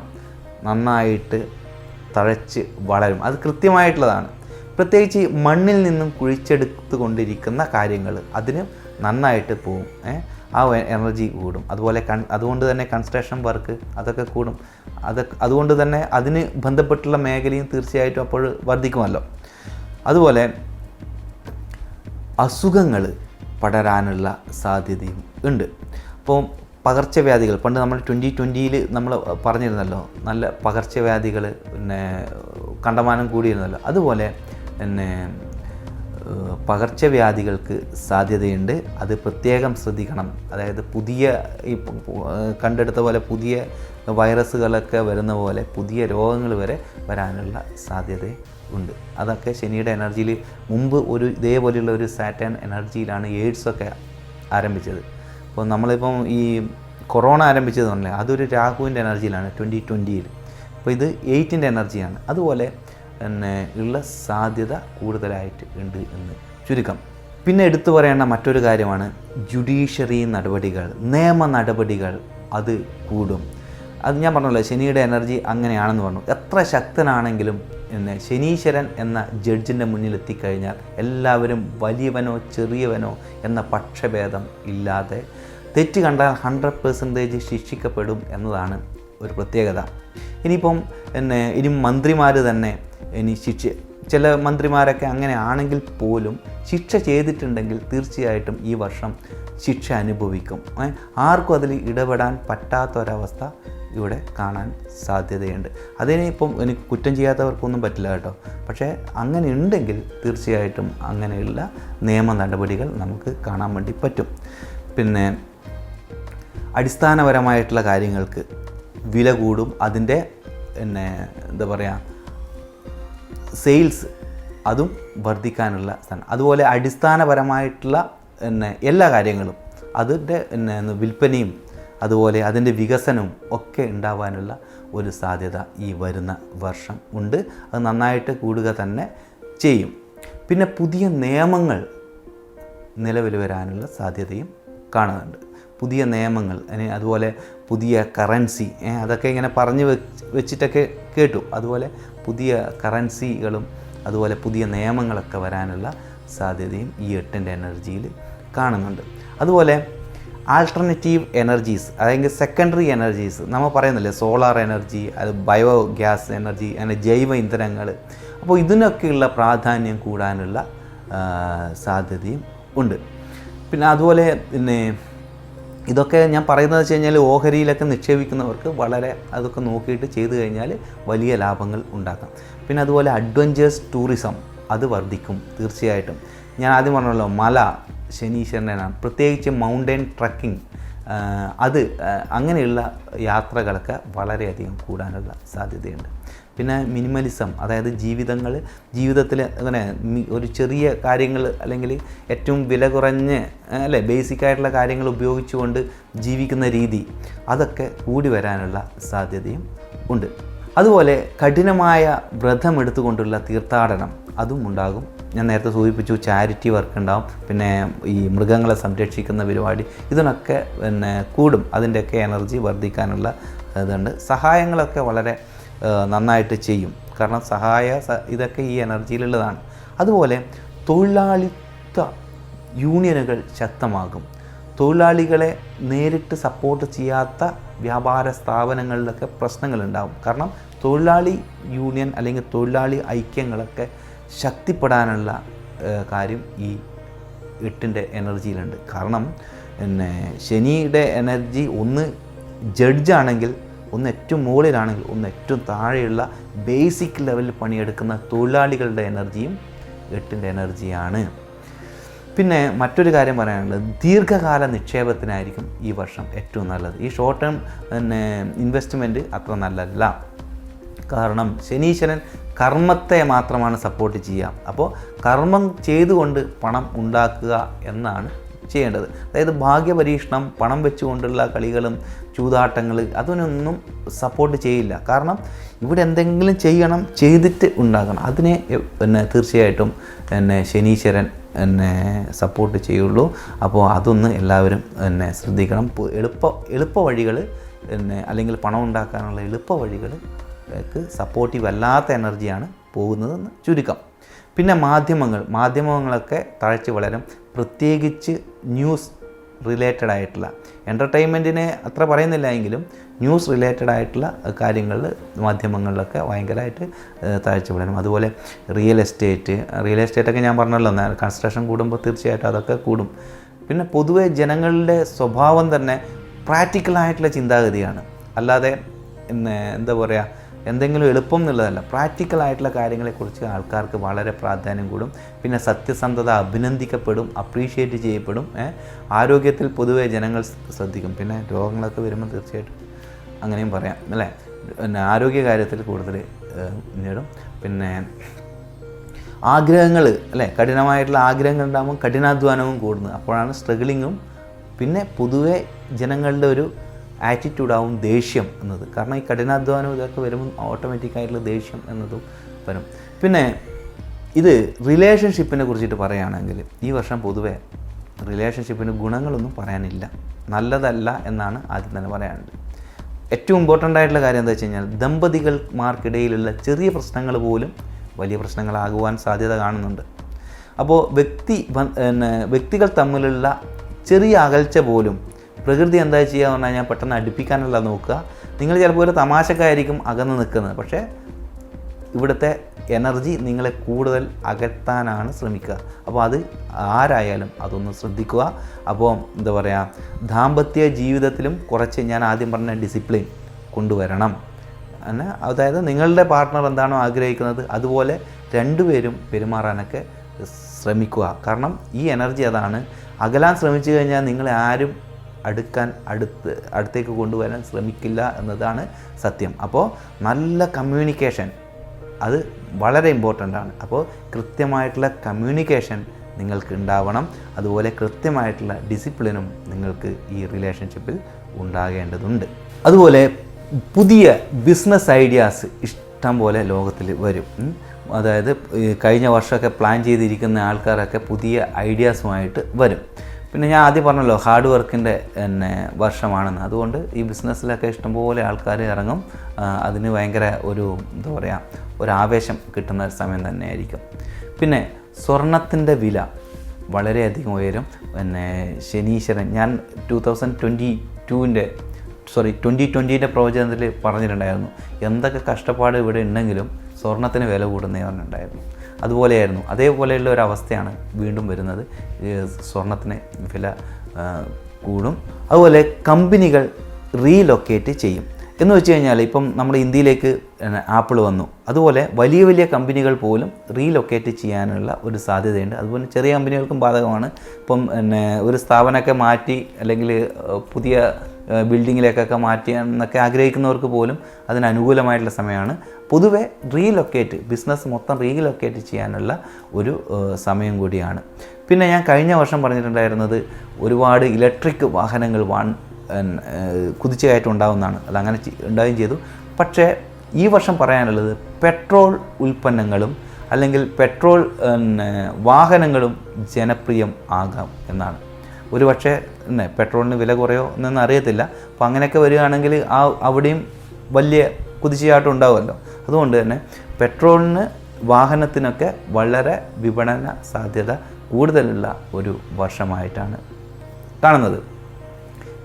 Speaker 1: നന്നായിട്ട് തഴച്ച് വളരും. അത് കൃത്യമായിട്ടുള്ളതാണ്. പ്രത്യേകിച്ച് മണ്ണിൽ നിന്നും കുഴിച്ചെടുത്തു കൊണ്ടിരിക്കുന്ന കാര്യങ്ങൾ അതിന് നന്നായിട്ട് പോവും ആ എനർജി കൂടും. അതുപോലെ കൺ അതുകൊണ്ട് തന്നെ കൺസ്ട്രക്ഷൻ വർക്ക് അതൊക്കെ കൂടും. അതൊക്കെ അതുകൊണ്ട് തന്നെ അതിന് ബന്ധപ്പെട്ടുള്ള മേഖലയും തീർച്ചയായിട്ടും അപ്പോൾ വർദ്ധിക്കുമല്ലോ. അതുപോലെ അസുഖങ്ങൾ പടരാനുള്ള സാധ്യതയും ഉണ്ട്. അപ്പോൾ പകർച്ചവ്യാധികൾ പണ്ട് നമ്മൾ ട്വന്റി ട്വന്റിയിൽ നമ്മൾ പറഞ്ഞിരുന്നല്ലോ നല്ല പകർച്ചവ്യാധികൾ പിന്നെ കണ്ടമാനം കൂടിയിരുന്നല്ലോ. അതുപോലെ പിന്നെ പകർച്ചവ്യാധികൾക്ക് സാധ്യതയുണ്ട്. അത് പ്രത്യേകം ശ്രദ്ധിക്കണം. അതായത് പുതിയ ഈ കണ്ടെടുത്ത പോലെ പുതിയ വൈറസുകളൊക്കെ വരുന്ന പോലെ പുതിയ രോഗങ്ങൾ വരെ വരാനുള്ള സാധ്യത ഉണ്ട്. അതൊക്കെ ശനിയുടെ എനർജിയിൽ മുമ്പ് ഒരു ഇതേപോലെയുള്ള ഒരു സാറ്റേൺ എനർജിയിലാണ് എയ്ഡ്സൊക്കെ ആരംഭിച്ചത്. അപ്പോൾ നമ്മളിപ്പം ഈ കൊറോണ ആരംഭിച്ചത് പറഞ്ഞില്ലേ അതൊരു രാഹുവിന്റെ എനർജിയിലാണ് ട്വന്റി ട്വന്റിയിൽ. അപ്പോൾ ഇത് എയ്റ്റിന്റെ എനർജിയാണ്. അതുപോലെ പിന്നെ ഉള്ള സാധ്യത കൂടുതലായിട്ട് ഉണ്ട് എന്ന് ചുരുക്കം. പിന്നെ എടുത്തു പറയേണ്ട മറ്റൊരു കാര്യമാണ് ജുഡീഷ്യറി നടപടികൾ നിയമ നടപടികൾ അത് കൂടും. അത് ഞാൻ പറഞ്ഞല്ലോ ശനിയുടെ എനർജി അങ്ങനെയാണെന്ന് പറഞ്ഞു. എത്ര ശക്തനാണെങ്കിലും പിന്നെ ശനീശ്വരൻ എന്ന ജഡ്ജിന്റെ മുന്നിൽ എത്തിക്കഴിഞ്ഞാൽ എല്ലാവരും വലിയവനോ ചെറിയവനോ എന്ന പക്ഷഭേദം ഇല്ലാതെ തെറ്റ് കണ്ടാൽ ഹൺഡ്രഡ് പെർസെന്റേജ് ശിക്ഷിക്കപ്പെടും എന്നതാണ് ഒരു പ്രത്യേകത. ഇനിയിപ്പം പിന്നെ ഇനി മന്ത്രിമാർ തന്നെ ഇനി ശിക്ഷ ചില മന്ത്രിമാരൊക്കെ അങ്ങനെ ആണെങ്കിൽ പോലും ശിക്ഷ ചെയ്തിട്ടുണ്ടെങ്കിൽ തീർച്ചയായിട്ടും ഈ വർഷം ശിക്ഷ അനുഭവിക്കും. ആർക്കും അതിൽ ഇടപെടാൻ പറ്റാത്തൊരവസ്ഥ ഇവിടെ കാണാൻ സാധ്യതയുണ്ട്. അതിനെ ഇപ്പം എനിക്ക് കുറ്റം ചെയ്യാത്തവർക്കൊന്നും പറ്റില്ല കേട്ടോ. പക്ഷേ അങ്ങനെ ഉണ്ടെങ്കിൽ തീർച്ചയായിട്ടും അങ്ങനെയുള്ള നിയമ നടപടികൾ നമുക്ക് കാണാൻ വേണ്ടി പറ്റും. പിന്നെ അടിസ്ഥാനപരമായിട്ടുള്ള കാര്യങ്ങൾക്ക് വില കൂടും. അതിന്റെ പിന്നെ എന്താ പറയുക സെയിൽസ് അതും വർദ്ധിക്കാനുള്ള സ്ഥാനം. അതുപോലെ അടിസ്ഥാനപരമായിട്ടുള്ള പിന്നെ എല്ലാ കാര്യങ്ങളും അതിന്റെ പിന്നെ വിൽപ്പനയും അതുപോലെ അതിന്റെ വികസനവും ഒക്കെ ഉണ്ടാവാനുള്ള ഒരു സാധ്യത ഈ വരുന്ന വർഷം ഉണ്ട്. അത് നന്നായിട്ട് കൂടുക തന്നെ ചെയ്യും. പിന്നെ പുതിയ നിയമങ്ങൾ നിലവിൽ വരാനുള്ള സാധ്യതയും കാണുന്നുണ്ട്. പുതിയ നിയമങ്ങൾ അതുപോലെ പുതിയ കറൻസി അതൊക്കെ ഇങ്ങനെ പറഞ്ഞു വെച്ച് വെച്ചിട്ടൊക്കെ കേട്ടു. അതുപോലെ പുതിയ കറൻസികളും അതുപോലെ പുതിയ നിയമങ്ങളൊക്കെ വരാനുള്ള സാധ്യതയും ഈ എട്ടിന്റെ എനർജിയിൽ കാണുന്നുണ്ട്. അതുപോലെ ആൾട്ടർനേറ്റീവ് എനർജീസ് അതായത് സെക്കൻഡറി എനർജീസ് നമ്മൾ പറയുന്നില്ലേ സോളാർ എനർജി അത് ബയോ ഗ്യാസ് എനർജി അങ്ങനെ ജൈവ ഇന്ധനങ്ങൾ. അപ്പോൾ ഇതിനൊക്കെയുള്ള പ്രാധാന്യം കൂടാനുള്ള സാധ്യതയും ഉണ്ട്. പിന്നെ അതുപോലെ പിന്നെ ഇതൊക്കെ ഞാൻ പറയുന്നത് വെച്ച് കഴിഞ്ഞാൽ ഓഹരിയിലൊക്കെ നിക്ഷേപിക്കുന്നവർക്ക് വളരെ അതൊക്കെ നോക്കിയിട്ട് ചെയ്തു കഴിഞ്ഞാൽ വലിയ ലാഭങ്ങൾ ഉണ്ടാക്കാം. പിന്നെ അതുപോലെ അഡ്വഞ്ചേഴ്സ് ടൂറിസം അത് വർദ്ധിക്കും തീർച്ചയായിട്ടും. ഞാൻ ആദ്യം പറഞ്ഞല്ലോ മല ശനീശ്വരനാണ്. പ്രത്യേകിച്ച് മൗണ്ടൻ ട്രക്കിംഗ് അത് അങ്ങനെയുള്ള യാത്രകളൊക്കെ വളരെയധികം കൂടാനുള്ള സാധ്യതയുണ്ട്. പിന്നെ മിനിമലിസം അതായത് ജീവിതങ്ങൾ ജീവിതത്തിൽ അങ്ങനെ ഒരു ചെറിയ കാര്യങ്ങൾ അല്ലെങ്കിൽ ഏറ്റവും വില കുറഞ്ഞ അല്ലെ ബേസിക് ആയിട്ടുള്ള കാര്യങ്ങൾ ഉപയോഗിച്ചുകൊണ്ട് ജീവിക്കുന്ന രീതി അതൊക്കെ കൂടി വരാനുള്ള സാധ്യതയും ഉണ്ട്. അതുപോലെ കഠിനമായ വ്രതം എടുത്തുകൊണ്ടുള്ള തീർത്ഥാടനം അതും ഉണ്ടാകും. ഞാൻ നേരത്തെ സൂചിപ്പിച്ചു ചാരിറ്റി വർക്ക് ഉണ്ടാവും. പിന്നെ ഈ മൃഗങ്ങളെ സംരക്ഷിക്കുന്ന പരിപാടി ഇതിനൊക്കെ പിന്നെ കൂടും. അതിന്റെയൊക്കെ എനർജി വർദ്ധിക്കാനുള്ള ഇതുണ്ട്. സഹായങ്ങളൊക്കെ വളരെ നന്നായിട്ട് ചെയ്യും. കാരണം സഹായ ഇതൊക്കെ ഈ എനർജിയിലുള്ളതാണ്. അതുപോലെ തൊഴിലാളിത്ത യൂണിയനുകൾ ശക്തമാകും. തൊഴിലാളികളെ നേരിട്ട് സപ്പോർട്ട് ചെയ്യാത്ത വ്യാപാര സ്ഥാപനങ്ങളിലൊക്കെ പ്രശ്നങ്ങളുണ്ടാകും കാരണം തൊഴിലാളി യൂണിയൻ അല്ലെങ്കിൽ തൊഴിലാളി ഐക്യങ്ങളൊക്കെ ശക്തിപ്പെടാനുള്ള കാര്യം ഈ എട്ടിന്റെ എനർജിയിലുണ്ട്. കാരണം പിന്നെ ശനിയുടെ എനർജി ഒന്ന് ജഡ്ജാണെങ്കിൽ ഒന്ന് ഏറ്റവും മുകളിലാണെങ്കിൽ ഒന്ന് ഏറ്റവും താഴെയുള്ള ബേസിക് ലെവലിൽ പണിയെടുക്കുന്ന തൊഴിലാളികളുടെ എനർജിയും എട്ടിന്റെ എനർജിയാണ്. പിന്നെ മറ്റൊരു കാര്യം പറയാനുള്ളത് ദീർഘകാല നിക്ഷേപത്തിനായിരിക്കും ഈ വർഷം ഏറ്റവും നല്ലത്. ഈ ഷോർട്ട് ടേം പിന്നെ ഇൻവെസ്റ്റ്മെന്റ് അത്ര നല്ലതല്ല. കാരണം ശനീശ്വരൻ കർമ്മത്തെ മാത്രമാണ് സപ്പോർട്ട് ചെയ്യുക. അപ്പോൾ കർമ്മം ചെയ്തുകൊണ്ട് പണം ഉണ്ടാക്കുക എന്നാണ് ചെയ്യേണ്ടത്. അതായത് ഭാഗ്യപരീക്ഷണം പണം വെച്ചുകൊണ്ടുള്ള കളികളും ചൂതാട്ടങ്ങൾ അതിനൊന്നും സപ്പോർട്ട് ചെയ്യില്ല. കാരണം ഇവിടെ എന്തെങ്കിലും ചെയ്യണം ചെയ്തിട്ട് ഉണ്ടാകണം. അതിനെ പിന്നെ തീർച്ചയായിട്ടും എന്നെ ശനീശ്വരൻ എന്നെ സപ്പോർട്ട് ചെയ്യുള്ളൂ. അപ്പോൾ അതൊന്ന് എല്ലാവരും എന്നെ ശ്രദ്ധിക്കണം. എളുപ്പ എളുപ്പ വഴികൾ പിന്നെ അല്ലെങ്കിൽ പണം ഉണ്ടാക്കാനുള്ള എളുപ്പ വഴികൾ സപ്പോർട്ടീവ് അല്ലാത്ത എനർജിയാണ് പോകുന്നതെന്ന് ചുരുക്കം. പിന്നെ മാധ്യമങ്ങൾ മാധ്യമങ്ങളൊക്കെ തഴച്ച് വളരും. പ്രത്യേകിച്ച് ന്യൂസ് റിലേറ്റഡ് ആയിട്ടുള്ള എന്റർടൈൻമെന്റിനെ അത്ര പറയുന്നില്ല എങ്കിലും ന്യൂസ് റിലേറ്റഡ് ആയിട്ടുള്ള കാര്യങ്ങളിൽ മാധ്യമങ്ങളിലൊക്കെ ഭയങ്കരമായിട്ട് താഴ്ചപ്പെടാനും അതുപോലെ റിയൽ എസ്റ്റേറ്റ് റിയൽ എസ്റ്റേറ്റൊക്കെ ഞാൻ പറഞ്ഞല്ലോ കൺസ്ട്രക്ഷൻ കൂടുമ്പോൾ തീർച്ചയായിട്ടും അതൊക്കെ കൂടും. പിന്നെ പൊതുവെ ജനങ്ങളുടെ സ്വഭാവം തന്നെ പ്രാക്ടിക്കലായിട്ടുള്ള ചിന്താഗതിയാണ്. അല്ലാതെ എന്താ പറയുക എന്തെങ്കിലും എളുപ്പം എന്നുള്ളതല്ല. പ്രാക്ടിക്കൽ ആയിട്ടുള്ള കാര്യങ്ങളെക്കുറിച്ച് ആൾക്കാർക്ക് വളരെ പ്രാധാന്യം കൂടും. പിന്നെ സത്യസന്ധത അഭിനന്ദിക്കപ്പെടും അപ്രീഷിയേറ്റ് ചെയ്യപ്പെടും ആരോഗ്യത്തിൽ പൊതുവേ ജനങ്ങൾ ശ്രദ്ധിക്കും. പിന്നെ രോഗങ്ങളൊക്കെ വരുമ്പോൾ തീർച്ചയായിട്ടും അങ്ങനെയും പറയാം അല്ലേ? പിന്നെ ആരോഗ്യകാര്യത്തിൽ കൂടുതൽ നേടും. പിന്നെ ആഗ്രഹങ്ങൾ അല്ലേ? കഠിനമായിട്ടുള്ള ആഗ്രഹങ്ങൾ ഉണ്ടാകുമ്പോൾ കഠിനാധ്വാനവും കൂടുന്നു. അപ്പോഴാണ് സ്ട്രഗിളിങ്ങും പിന്നെ പൊതുവെ ജനങ്ങളുടെ ഒരു ആറ്റിറ്റ്യൂഡാവും ദേഷ്യം എന്നത്. കാരണം ഈ കഠിനാധ്വാനം ഇതൊക്കെ വരുമ്പോൾ ഓട്ടോമാറ്റിക്കായിട്ടുള്ള ദേഷ്യം എന്നതും വരും. പിന്നെ ഇത് റിലേഷൻഷിപ്പിനെ കുറിച്ചിട്ട് പറയുകയാണെങ്കിൽ ഈ വർഷം പൊതുവേ റിലേഷൻഷിപ്പിന് ഗുണങ്ങളൊന്നും പറയാനില്ല. നല്ലതല്ല എന്നാണ് ആദ്യം തന്നെ പറയാനുള്ളത്. ഏറ്റവും ഇമ്പോർട്ടന്റ് ആയിട്ടുള്ള കാര്യം എന്താ വെച്ച് കഴിഞ്ഞാൽ ദമ്പതികൾമാർക്കിടയിലുള്ള ചെറിയ പ്രശ്നങ്ങൾ പോലും വലിയ പ്രശ്നങ്ങളാകുവാൻ സാധ്യത കാണുന്നുണ്ട്. അപ്പോൾ വ്യക്തി പിന്നെ വ്യക്തികൾ തമ്മിലുള്ള ചെറിയ അകൽച്ച പോലും പ്രകൃതി എന്താ ചെയ്യുക എന്ന് പറഞ്ഞാൽ പെട്ടെന്ന് അടുപ്പിക്കാനല്ല നോക്കുക. നിങ്ങൾ ചിലപ്പോൾ ഒരു തമാശക്കായിരിക്കും അകന്ന് നിൽക്കുന്നത്. പക്ഷേ ഇവിടുത്തെ എനർജി നിങ്ങളെ കൂടുതൽ അകറ്റാനാണ് ശ്രമിക്കുക. അപ്പോൾ അത് ആരായാലും അതൊന്ന് ശ്രദ്ധിക്കുക. അപ്പോൾ എന്താ പറയുക ദാമ്പത്യ ജീവിതത്തിലും കുറച്ച് ഞാൻ ആദ്യം പറഞ്ഞ ഡിസിപ്ലിൻ കൊണ്ടുവരണം. അതായത് നിങ്ങളുടെ പാർട്ട്ണർ എന്താണോ ആഗ്രഹിക്കുന്നത് അതുപോലെ രണ്ടുപേരും പെരുമാറാനൊക്കെ ശ്രമിക്കുക. കാരണം ഈ എനർജി അതാണ്. അകലാൻ ശ്രമിച്ചു കഴിഞ്ഞാൽ നിങ്ങളെ ആരും അടുക്കാൻ അടുത്ത് അടുത്തേക്ക് കൊണ്ടുവരാൻ ശ്രമിക്കില്ല എന്നതാണ് സത്യം. അപ്പോൾ നല്ല കമ്മ്യൂണിക്കേഷൻ അത് വളരെ ഇമ്പോർട്ടന്റ് ആണ്. അപ്പോൾ കൃത്യമായിട്ടുള്ള കമ്മ്യൂണിക്കേഷൻ നിങ്ങൾക്ക് ഉണ്ടാവണം. അതുപോലെ കൃത്യമായിട്ടുള്ള ഡിസിപ്ലിനും നിങ്ങൾക്ക് ഈ റിലേഷൻഷിപ്പിൽ ഉണ്ടാകേണ്ടതുണ്ട്. അതുപോലെ പുതിയ ബിസിനസ് ഐഡിയാസ് ഇഷ്ടം പോലെ ലോകത്തിൽ വരും. അതായത് കഴിഞ്ഞ വർഷമൊക്കെ പ്ലാൻ ചെയ്തിരിക്കുന്ന ആൾക്കാരൊക്കെ പുതിയ ഐഡിയാസുമായിട്ട് വരും. പിന്നെ ഞാൻ ആദ്യം പറഞ്ഞല്ലോ ഹാർഡ് വർക്കിന്റെ തന്നെ വർഷമാണെന്ന്. അതുകൊണ്ട് ഈ ബിസിനസ്സിലൊക്കെ ഇഷ്ടംപോലെ ആൾക്കാർ ഇറങ്ങും. അതിന് ഭയങ്കര ഒരു എന്താ പറയുക ഒരു ആവേശം കിട്ടുന്ന ഒരു സമയം തന്നെയായിരിക്കും. പിന്നെ സ്വർണത്തിന്റെ വില വളരെയധികം ഉയരും. പിന്നെ ശനീശ്വരൻ ഞാൻ ടു തൗസൻഡ് ട്വന്റി ടുവിന്റെ സോറി ട്വന്റി ട്വന്റീന്റെ പ്രവചനത്തിൽ പറഞ്ഞിട്ടുണ്ടായിരുന്നു. എന്തൊക്കെ കഷ്ടപ്പാട് ഇവിടെ ഉണ്ടെങ്കിലും സ്വർണത്തിന് വില കൂടുന്നേ പറഞ്ഞിട്ടുണ്ടായിരുന്നു. അതുപോലെയായിരുന്നു. അതേപോലെയുള്ള ഒരു അവസ്ഥയാണ് വീണ്ടും വരുന്നത്. സ്വർണത്തിന് വില കൂടും. അതുപോലെ കമ്പനികൾ റീലൊക്കേറ്റ് ചെയ്യും. എന്ന് വെച്ച് കഴിഞ്ഞാൽ ഇപ്പം നമ്മുടെ ഇന്ത്യയിലേക്ക് ആപ്പിൾ വന്നു. അതുപോലെ വലിയ വലിയ കമ്പനികൾ പോലും റീലൊക്കേറ്റ് ചെയ്യാനുള്ള ഒരു സാധ്യതയുണ്ട്. അതുപോലെ ചെറിയ കമ്പനികൾക്കും ബാധകമാണ്. ഇപ്പം പിന്നെ ഒരു സ്ഥാപനമൊക്കെ മാറ്റി അല്ലെങ്കിൽ പുതിയ ബിൽഡിങ്ങിലേക്കൊക്കെ മാറ്റി എന്നൊക്കെ ആഗ്രഹിക്കുന്നവർക്ക് പോലും അതിന് അനുകൂലമായിട്ടുള്ള സമയമാണ്. പൊതുവെ റീലൊക്കേറ്റ് ബിസിനസ് മൊത്തം റീലൊക്കേറ്റ് ചെയ്യാനുള്ള ഒരു സമയം കൂടിയാണ്. പിന്നെ ഞാൻ കഴിഞ്ഞ വർഷം പറഞ്ഞിട്ടുണ്ടായിരുന്നത് ഒരുപാട് ഇലക്ട്രിക് വാഹനങ്ങൾ വാൺ കുതിച്ചുകയറ്റം ഉണ്ടാവുന്നതാണ്. അത് അങ്ങനെ ഉണ്ടാവുകയും ചെയ്തു. പക്ഷേ ഈ വർഷം പറയാനുള്ളത് പെട്രോൾ ഉൽപ്പന്നങ്ങളും അല്ലെങ്കിൽ പെട്രോൾ വാഹനങ്ങളും ജനപ്രിയം ആകാം എന്നാണ്. ഒരു പക്ഷേ പെട്രോളിന് വില കുറയോ എന്നൊന്നും അറിയത്തില്ല. അപ്പോൾ അങ്ങനെയൊക്കെ വരികയാണെങ്കിൽ ആ അവിടെയും വലിയ കുതിച്ചുചാട്ടം ഉണ്ടാവുമല്ലോ അതുകൊണ്ട് തന്നെ പെട്രോളിന് വാഹനത്തിനൊക്കെ വളരെ വിപണന സാധ്യത കൂടുതലുള്ള ഒരു വർഷമായിട്ടാണ് കാണുന്നത്.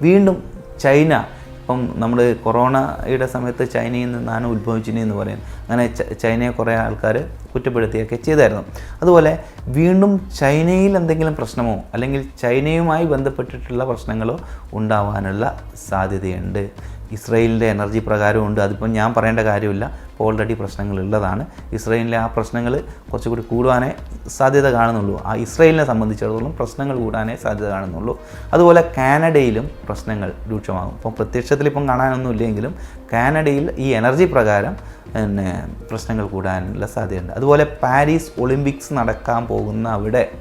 Speaker 1: വീണ്ടും ചൈന ഇപ്പം നമ്മൾ കൊറോണയുടെ സമയത്ത് ചൈനയിൽ നിന്നാണ് ഉത്ഭവിച്ചിനി എന്ന് പറയും. അങ്ങനെ ചൈനയെ കുറേ ആൾക്കാർ കുറ്റപ്പെടുത്തിയൊക്കെ ചെയ്തായിരുന്നു. അതുപോലെ വീണ്ടും ചൈനയിൽ എന്തെങ്കിലും പ്രശ്നമോ അല്ലെങ്കിൽ ചൈനയുമായി ബന്ധപ്പെട്ടിട്ടുള്ള പ്രശ്നങ്ങളോ ഉണ്ടാവാനുള്ള സാധ്യതയുണ്ട്. ഇസ്രയേലിന്റെ എനർജി പ്രകാരമുണ്ട് അതിപ്പം ഞാൻ പറയേണ്ട കാര്യമില്ല. ഓൾറെഡി പ്രശ്നങ്ങളുള്ളതാണ്. ഇസ്രയേലിലെ ആ പ്രശ്നങ്ങൾ കുറച്ചുകൂടി കൂടുവാനേ സാധ്യത കാണുന്നുള്ളൂ. ആ ഇസ്രയേലിനെ സംബന്ധിച്ചിടത്തോളം പ്രശ്നങ്ങൾ കൂടാനേ സാധ്യത കാണുന്നുള്ളൂ. അതുപോലെ കാനഡയിലും പ്രശ്നങ്ങൾ രൂക്ഷമാകും. ഇപ്പം പ്രത്യക്ഷത്തിൽ ഇപ്പം കാണാനൊന്നും ഇല്ലെങ്കിലും കാനഡയിൽ ഈ എനർജി പ്രകാരം പിന്നെ പ്രശ്നങ്ങൾ കൂടാനുള്ള സാധ്യതയുണ്ട്. അതുപോലെ പാരീസ് ഒളിമ്പിക്സ് നടക്കാൻ പോകുന്ന അവിടെ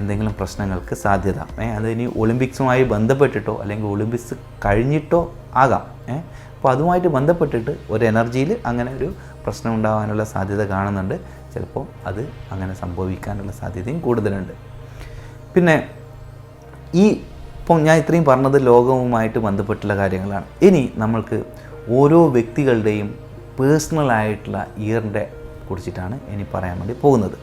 Speaker 1: എന്തെങ്കിലും പ്രശ്നങ്ങൾക്ക് സാധ്യത. ഏ അത് ഇനി ഒളിമ്പിക്സുമായി ബന്ധപ്പെട്ടിട്ടോ അല്ലെങ്കിൽ ഒളിമ്പിക്സ് കഴിഞ്ഞിട്ടോ ആകാം. അപ്പോൾ അതുമായിട്ട് ബന്ധപ്പെട്ടിട്ട് ഒരു എനർജിയിൽ അങ്ങനെ ഒരു പ്രശ്നം ഉണ്ടാകാനുള്ള സാധ്യത കാണുന്നുണ്ട്. ചിലപ്പോൾ അത് അങ്ങനെ സംഭവിക്കാനുള്ള സാധ്യതയും കൂടുതലുണ്ട്. പിന്നെ ഈ ഇപ്പം ഞാൻ ഇത്രയും പറഞ്ഞത് ലോകവുമായിട്ട് ബന്ധപ്പെട്ടുള്ള കാര്യങ്ങളാണ്. ഇനി നമ്മൾക്ക് ഓരോ വ്യക്തികളുടെയും പേഴ്സണലായിട്ടുള്ള ഇയറിന്റെ കുറിച്ചിട്ടാണ് ഇനി പറയാൻ വേണ്ടി പോകുന്നത്.